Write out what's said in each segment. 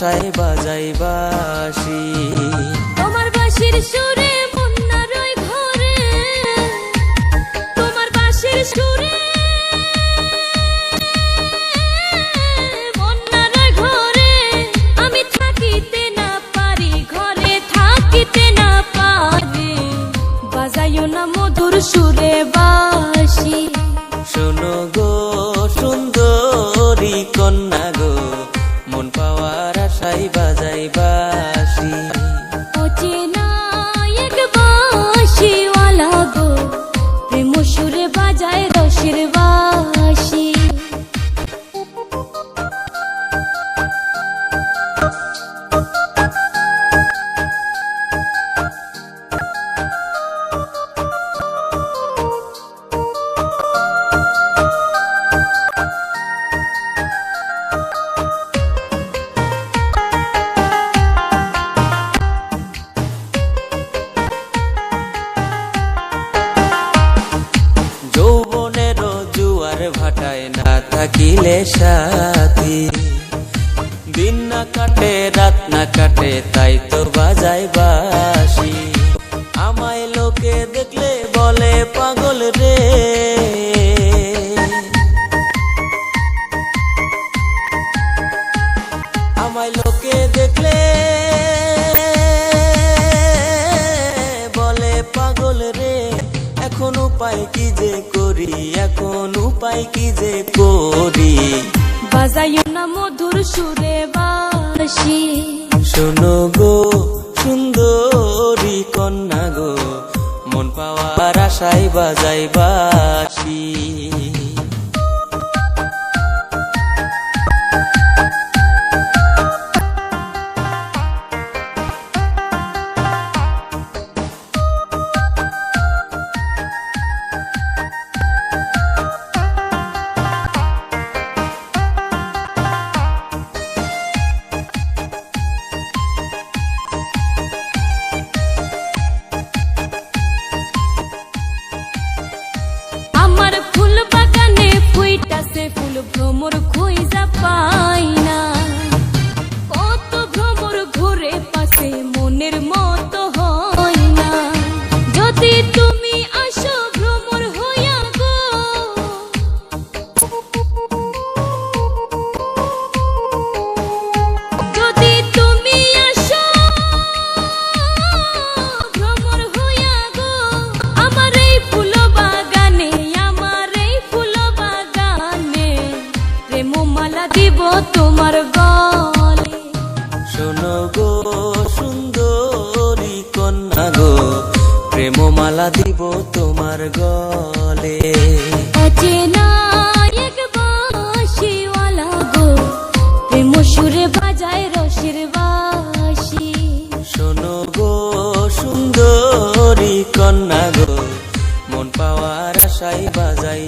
আশায় বাজাই বাসি তোমার বাঁশির সুরে ঘরে। তোমার সুরে না পারি ঘরে থাকিতে না পারি। বাজাইও না মধুর সুরে বাঁশি। শোনো গো আশায় বাজাই বাসি ভাটায় না থাকিলে সাথী। দিন না কাটে, রাত না কাটে, তাই তো বাজাই বাসি আমায় লোকে দেখলে বলে, পাগল রে। উপায় কি যে করি? বাজাইও না মধুর সুরে বাসি শোনো গো সুন্দরী কন্যা গো মন পাওয়ার আশায় বাজাই বাসি পাই না। কত ভ্রমর ঘুরে মনের মতো হয় না। যদি তুমি দিব তোমার গলে। শোনো গো সুন্দরী কন্যা গো প্রেমমালা দিব তোমার গলে। অচেনা এক বাঁশিওয়ালা গো প্রেম সুরে বাজায় রসের বাঁশি। শোনো গো সুন্দরী কন্যা গো মন পাওয়ার আশাই বাজাই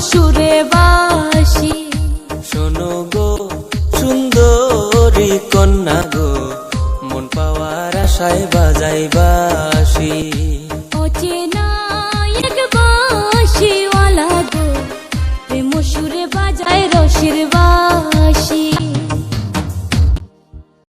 সুরে বাসি শোনো গো সুন্দরী কন্যা গো মন পাওয়ার আশায় বাজাই বাসি।